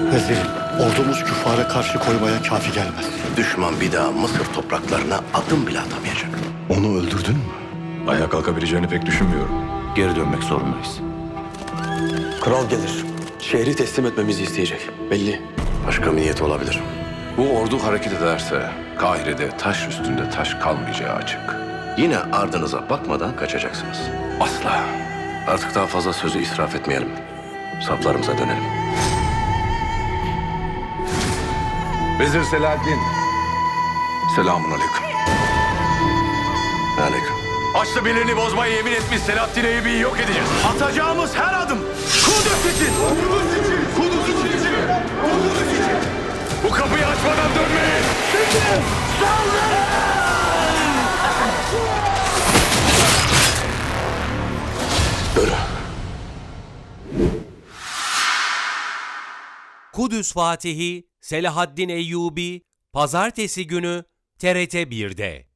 Vezirim, ordumuz küffara karşı koymaya kafi gelmez. Düşman bir daha Mısır topraklarına adım bile atamayacak. Onu öldürdün mü? Ayağa kalkabileceğini pek düşünmüyorum. Geri dönmek zorundayız. Kral gelir. Şehri teslim etmemizi isteyecek. Belli. Başka bir niyet olabilir. Bu ordu hareket ederse Kahire'de taş üstünde taş kalmayacağı açık. Yine ardınıza bakmadan kaçacaksınız. Asla. Artık daha fazla sözü israf etmeyelim. Saflarımıza dönelim. Vezir Selahaddin. Selamun aleyküm. Aleyküm. Açlı birliğini bozmayı yemin etmiş Selahaddin Eyyubi'yi yok edeceğiz. Atacağımız her adım Kudüs için. Kudüs için. Kudüs için. Kudüs için. Bu kapıyı açmadan dönmeyin. Yürü. Kudüs Fatihi Selahaddin Eyyubi Pazartesi günü TRT 1'de.